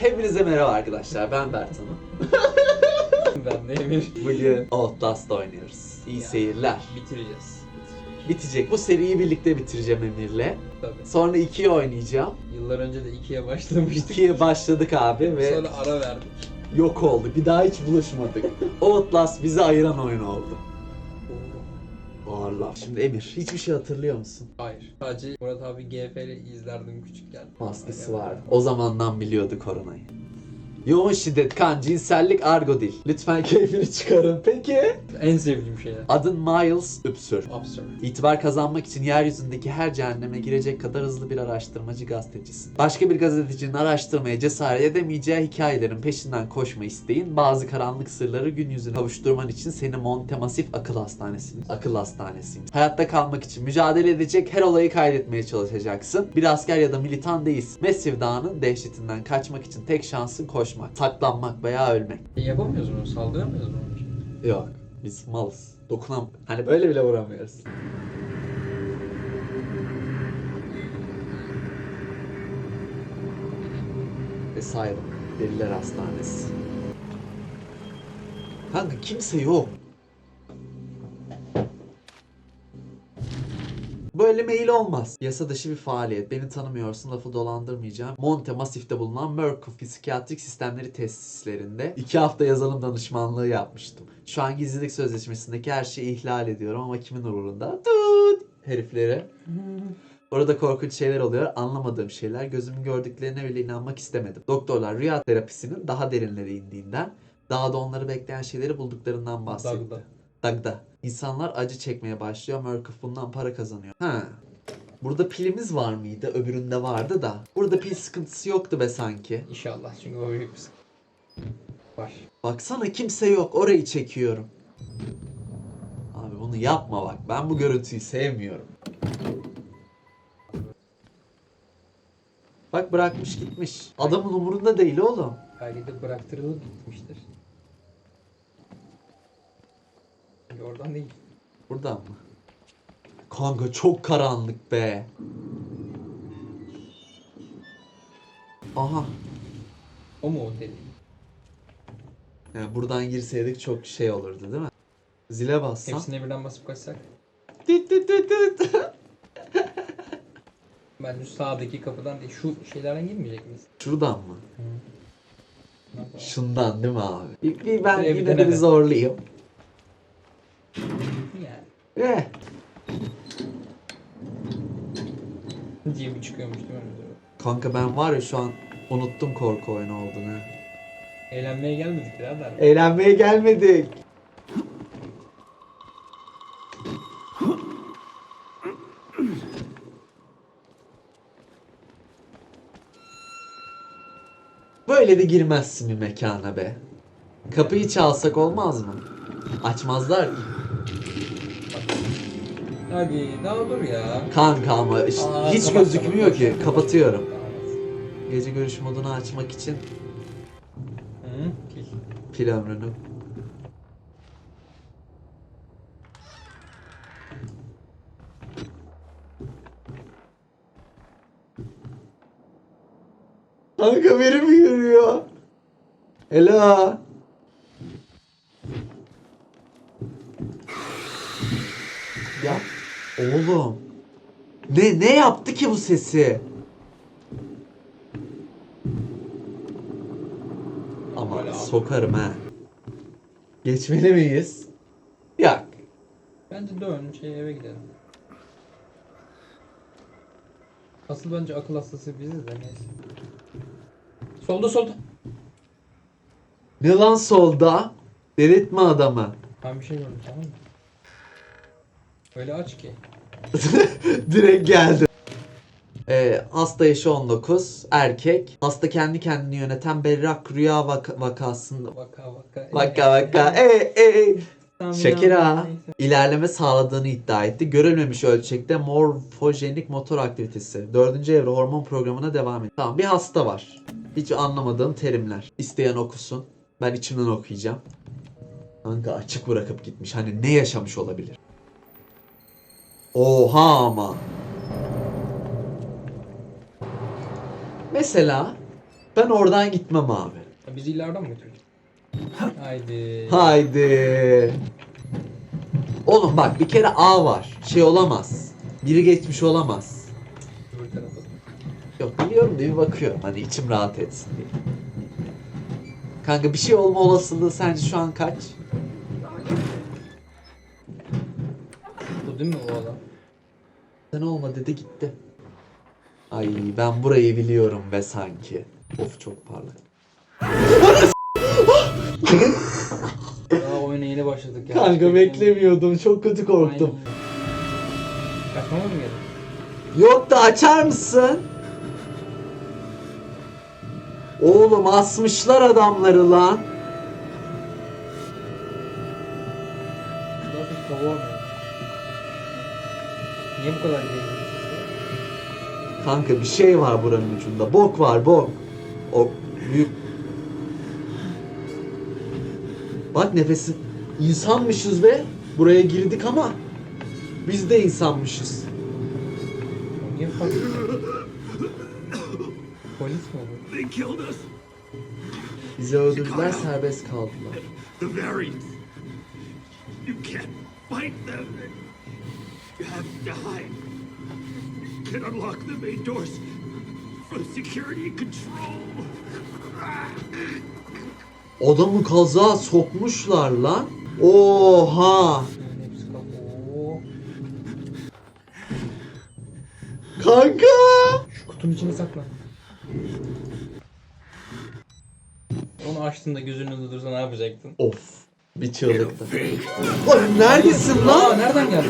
Hepinize merhaba arkadaşlar. Ben Bertan'ım. ben de Emir. Bugün Outlast oynuyoruz. İyi Ya. seyirler. Bitireceğiz. Bitecek. Bu seriyi birlikte bitireceğim Emir'le. Tabii. Sonra 2'yi oynayacağım. Yıllar önce de ikiye başlamıştık. 2'ye başladık abi ve Sonra ara verdik. yok olduk. Bir daha hiç buluşmadık. Outlast bizi ayıran oyun oldu. Ağırlar. Şimdi Emir, hiçbir şey hatırlıyor musun? Hayır. Sadece Murat abi GF'li izlerdim küçükken. Maskesi vardı. O zamandan biliyordu koronayı. Yoğun şiddet, kan, cinsellik, argo dil. Lütfen keyfini çıkarın. Peki. En sevdiğim şeyler. Adın Miles Üpsür. Absurd. İtibar kazanmak için yeryüzündeki her cehenneme girecek kadar hızlı bir araştırmacı gazetecisin. Başka bir gazetecinin araştırmaya cesaret edemeyeceği hikayelerin peşinden koşma isteğin bazı karanlık sırları gün yüzüne kavuşturman için seni Montemasif Akıl Hastanesi'nin akıl hastanesiyim. Hayatta kalmak için mücadele edecek her olayı kaydetmeye çalışacaksın. Bir asker ya da militan değilsin. Massive Dağı'nın dehşetinden kaçmak için tek şansın koşmak, saklanmak veya ölmek. E, yapamıyoruz bunu. Saldıramıyoruz bunu. Yok. Biz malız. Dokunam. Hani böyle bile vuramıyoruz. Asylum. Deliler Hastanesi. Kanka kimse yok. Mail olmaz. Yasa dışı bir faaliyet. Beni tanımıyorsun lafı dolandırmayacağım. Monte Masif'te bulunan Mercury Psikiyatrik Sistemleri Tesislerinde iki hafta yazılım danışmanlığı yapmıştım. Şu an gizlilik sözleşmesindeki her şeyi ihlal ediyorum ama kimin uğrunda? Tut! Heriflere. Orada korkunç şeyler oluyor. Anlamadığım şeyler. Gözümün gördüklerine bile inanmak istemedim. Doktorlar rüya terapisinin daha derinlere indiğinden, daha da onları bekleyen şeyleri bulduklarından bahsetti. Dagda. Dagda. İnsanlar acı çekmeye başlıyor. Murkoff bundan para kazanıyor. Ha. Burada pilimiz var mıydı? Öbüründe vardı da. Burada pil sıkıntısı yoktu be sanki. İnşallah çünkü o büyük bir sıkıntı. Var. Baksana kimse yok. Orayı çekiyorum. Abi bunu yapma bak. Ben bu görüntüyü sevmiyorum. Bak bırakmış gitmiş. Adamın umurunda değil oğlum. Belki de bıraktırılıp gitmiştir. Oradan değil. Buradan mı? Kanka çok karanlık be. Aha. O mu o deli? Yani buradan girseydik çok şey olurdu değil mi? Zile bassam. Hepsine birden basıp kaçsak. Tit tit tit tit. Ben şu sağdaki kapıdan değil. Şu şeylerden girmeyecek miyiz? Şuradan mı? Yapalım? Şundan değil mi abi? Bir, bir ben Şuraya bir yine de bir zorlayayım. Yani. Eh. Diye bir çıkıyormuş değil mi? Kanka ben var ya şu an unuttum korku oyunu olduğunu. Eğlenmeye gelmedik birader. Eğlenmeye gelmedik. Böyle de girmezsin bir mekana be. Kapıyı çalsak olmaz mı? Açmazlar ki. Hadi daha dur ya. Kanka ama iş- Aa, hiç kapat, gözükmüyor kapat, ki. kapat. Kapatıyorum. Gece görüş modunu açmak için Hı, pil. pil ömrünü. Kanka biri mi yürüyor? Ela. Ya oğlum. Ne ne yaptı ki bu sesi? Ama Hala. sokarım ha. Geçmeli miyiz? Yok. Bence dön şey eve gidelim. Asıl bence akıl hastası biziz de neyse. Solda solda. Ne lan solda? Delirtme adamı. Ben bir şey gördüm tamam mı? Öyle aç ki. Direkt geldi. Ee, hasta yaşı 19, erkek. Hasta kendi kendini yöneten berrak rüya vaka- vakasında. Vaka vaka. Vaka vaka. E e e. Şakir neyse. İlerleme sağladığını iddia etti. Görülmemiş ölçekte morfojenik motor aktivitesi. Dördüncü evre hormon programına devam et. Tamam bir hasta var. Hiç anlamadığım terimler. İsteyen okusun. Ben içimden okuyacağım. Kanka açık bırakıp gitmiş. Hani ne yaşamış olabilir? Oha ama. Mesela Ben oradan gitmem abi. Ya Bizi ileriden mi götürecek? Haydi. Haydi. Oğlum bak bir kere A var. Şey olamaz. Biri geçmiş olamaz. Öbür tarafa. Yok biliyorum da bir bakıyorum. Hani içim rahat etsin diye. Kanka bir şey olma olasılığı sence şu an kaç? Değil mi o adam? Sen olma dedi gitti. Ay ben burayı biliyorum be sanki. Of çok parlak. Daha oyuna yeni başladık ya. Kanka beklemiyordum. Çok kötü korktum. Kaçmamız mı gerek? Yok da açar mısın? Oğlum asmışlar adamları lan. Niye bu kadar geriyorsun? Kanka bir şey var buranın ucunda. Bok var bok. O büyük. Bak nefesin. İnsanmışız be. Buraya girdik ama biz de insanmışız. Niye fark Polis mi bu? They killed us. Bizi öldürdüler serbest kaldılar. The variants. You can't fight them. You can unlock the main doors from security control. Adamı kaza sokmuşlar lan. Oha. Kanka. Şu kutunun içine saklan. Onu açtığında gözünün önünde dursa ne yapacaktın? Of. Bir çığlıktı. Lan neredesin Aa lan? nereden geldi?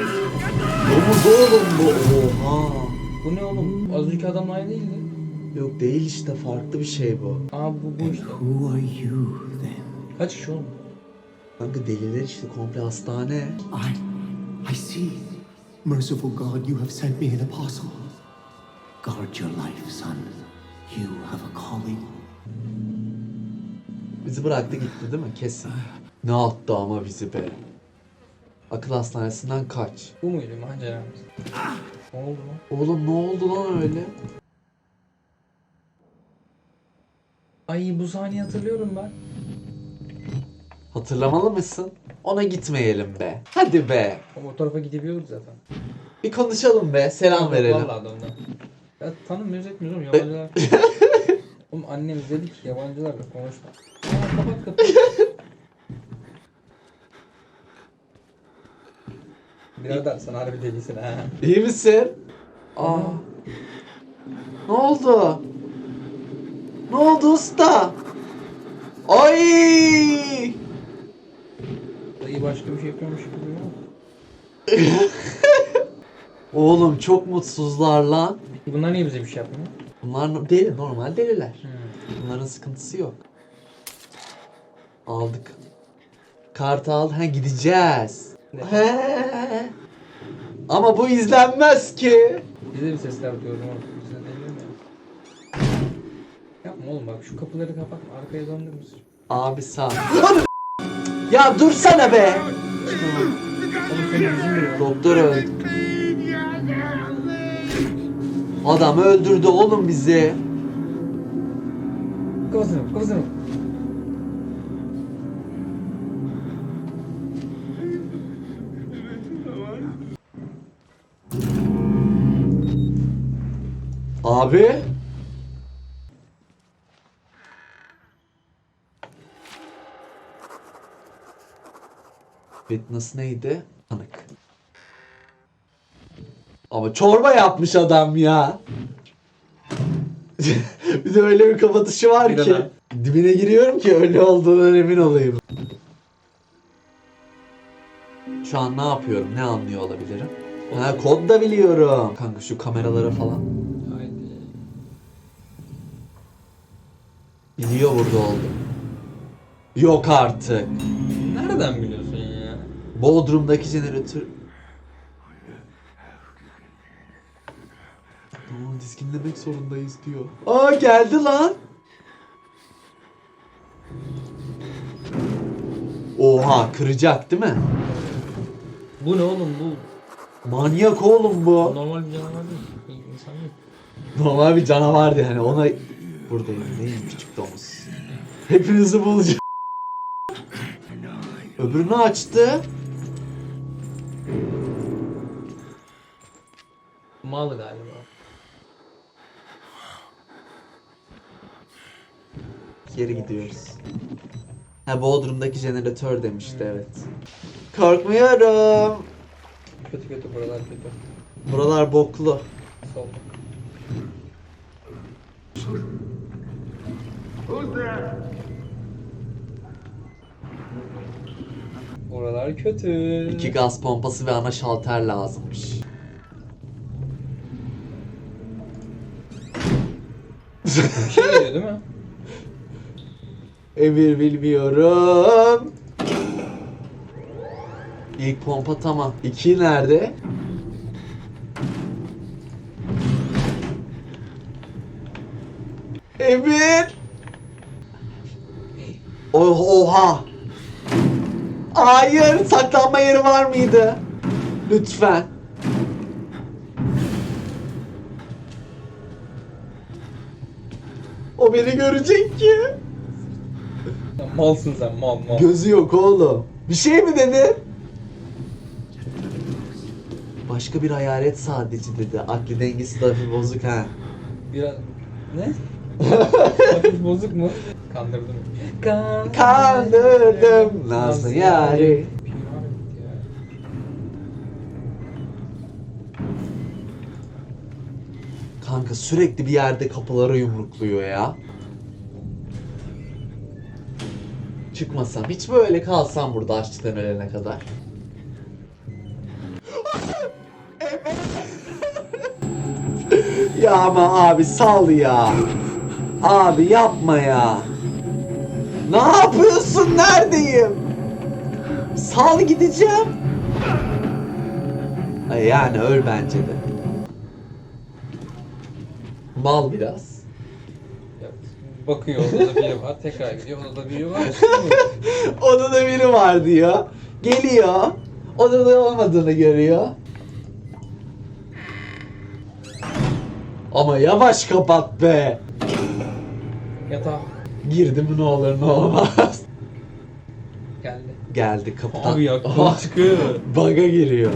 Domuz oğlum bu. Oha. Bu ne oğlum? Az önceki adamla aynı değildi. Yok değil işte farklı bir şey bu. Aa bu, bu işte. Who are you then? Kaç kişi oğlum? Kanka deliler işte komple hastane. I, I see. Merciful God, you have sent me an apostle. Guard your life, son. You have a calling. Bizi bıraktı gitti değil mi? Kesin. Ne attı ama bizi be. Akıl hastanesinden kaç. Bu muydu maceramız? Ne oldu lan? Oğlum ne oldu lan öyle? Ay bu sahneyi hatırlıyorum ben. Hatırlamalı mısın? Ona gitmeyelim be. Hadi be. Ama o tarafa gidebiliyorduk zaten. Bir konuşalım be. Selam verelim. Vallahi adamdan. Ya tanımıyoruz etmiyoruz oğlum yabancılar. oğlum annemiz dedi ki yabancılarla konuşma. Aa kapat kapıyı. Birader sen harbi delisin ha. İyi misin? Aa. Ne oldu? Ne oldu usta? Ay! Dayı başka bir şey yapıyormuş gibi mi? Oğlum çok mutsuzlar lan. Bunlar niye bize bir şey yapmıyor? Bunlar deli, normal deliler. Bunların sıkıntısı yok. Aldık. Kartı aldı. Ha gideceğiz. He. Ama bu izlenmez ki. Bize bir sesler duyuyorum oğlum. Bize mu? Yapma oğlum bak şu kapıları kapatma. Arkaya döndür müsün? Abi sağ. ya dursana be. Oğlum senin yüzün mü? Doktor öldü. Adam öldürdü oğlum bizi. Kafasına bak, Abi. Witness neydi? Tanık. Ama çorba yapmış adam ya. bir de öyle bir kapatışı var Bir ki. de Dibine giriyorum ki öyle olduğundan emin olayım. Şu an ne yapıyorum? Ne anlıyor olabilirim? Ha kod da biliyorum. Kanka şu kameralara falan. Biliyor burada oldu. Yok artık. Nereden biliyorsun ya? Bodrum'daki jeneratör... Tamam dizginlemek zorundayız diyor. Aa geldi lan. Oha kıracak değil mi? Bu ne oğlum bu? Manyak oğlum bu. Normal bir canavar değil. İnsan değil. Normal bir canavardı yani ona Buradayım neyim küçük domuz. Hepinizi bulacağım. Öbürünü açtı. Mal galiba. Geri gidiyoruz. Ha Bodrum'daki jeneratör demişti evet. Korkmuyorum. Kötü kötü buralar kötü. Buralar boklu. Oralar kötü. İki gaz pompası ve ana şalter lazımmış. Bir şey geliyor değil mi? Emir bilmiyorum. İlk pompa tamam. İki nerede? Emir! Oha! Hayır! Saklanma yeri var mıydı? Lütfen. O beni görecek ki. Sen malsın sen mal mal. Gözü yok oğlum. Bir şey mi dedi? Başka bir hayalet sadece dedi. Akli dengesi de hafif bozuk ha. Biraz... Ne? Hafif bozuk mu? Kandırdım. Kan- Kandırdım Nazlı yari. Kanka sürekli bir yerde kapılara yumrukluyor ya. Çıkmasam, hiç böyle kalsam burada açlıktan ölene kadar. ya ama abi sal ya. Abi yapma ya. Ne yapıyorsun? Neredeyim? Sal gideceğim. Yani öl bence de. Mal biraz. Bakıyor orada da biri var. Tekrar gidiyor. Orada da biri var. Odada biri var diyor. Geliyor. Odada olmadığını görüyor. Ama yavaş kapat be. Yatağa Girdi mi ne olur ne olmaz. geldi. Geldi kapıdan. Abi Aha, yaktı çıkıyor. Baga giriyor.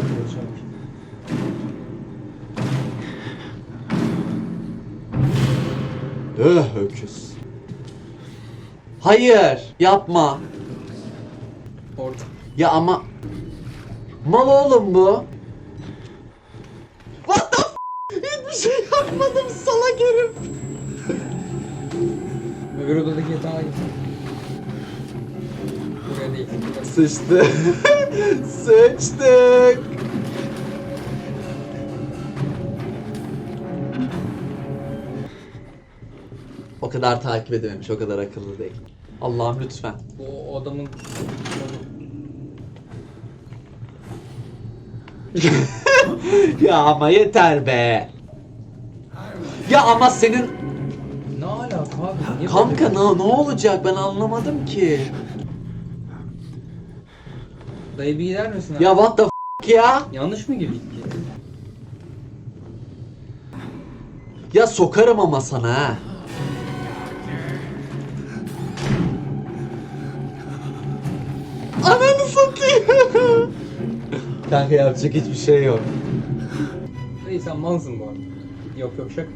Öh öküz. Hayır yapma. Orada. Ya ama mal oğlum bu. What the f- Hiçbir şey yapmadım salak herif. Öbür odadaki yatağa git. Buraya değil. Sıçtı. Sıçtık. O kadar takip edememiş, o kadar akıllı değil. Allah'ım lütfen. Bu adamın ya ama yeter be. Ya ama senin abi? Kanka ne, ne olacak ben anlamadım ki. Dayı bir gider misin abi? Ya what the f- ya? Yanlış mı girdik ki? Ya sokarım ama sana ha. Ananı satayım. Kanka yapacak hiçbir şey yok. Dayı sen malsın bu arada. Yok yok şaka.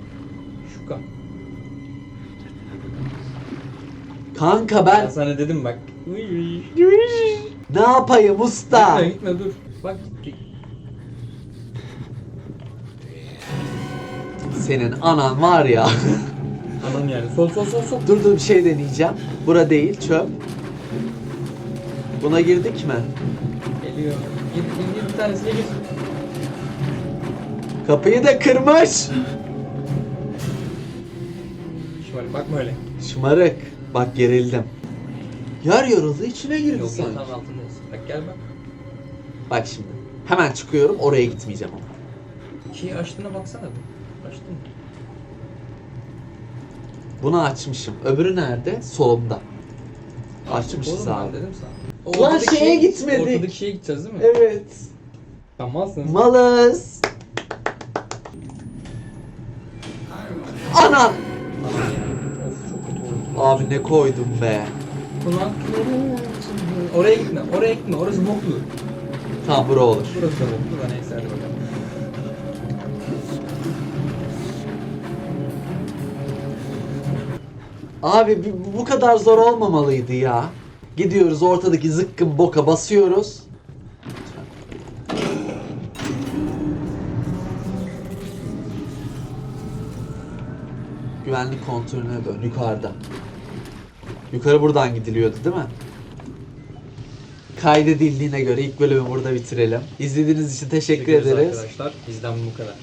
Şuka. Kanka Ben ben sana dedim bak. Ne yapayım Gitme usta? gitme dur. Bak. Senin anan var ya. Anam yani. Sol sol sol sol. dur dur bir şey deneyeceğim. Bura değil çöp. Buna girdik mi? Geliyor. Gir gir gir bir tanesine gir. Kapıyı da kırmış. Şöyle bakma öyle. Şımarık. Bak gerildim. Yer yarıldı içine girdi Yok sanki. yatağın altındayız. Bak gel bak. Bak şimdi. Hemen çıkıyorum oraya gitmeyeceğim ama. Şeyi açtığına baksana bir. Açtın mı? Bunu açmışım. Öbürü nerede? Solumda. Açmışız Oğlum abi. dedim sana. O Lan ortadaki şeye şey- gitmedik. Ortadaki şeye gideceğiz değil mi? Evet. Tamamsın. Malız. Ana. Abi ne koydum be. Oraya gitme, oraya gitme. Orası boklu. Tamam bura olur. Burası da boklu da neyse hadi bakalım. Abi bu- bu kadar zor olmamalıydı ya. Gidiyoruz ortadaki zıkkın boka basıyoruz. Güvenlik kontrolüne dön yukarıda. Yukarı buradan gidiliyordu değil mi? Kaydedildiğine göre ilk bölümü burada bitirelim. İzlediğiniz için teşekkür Teşekkür ederiz. Arkadaşlar bizden bu kadar.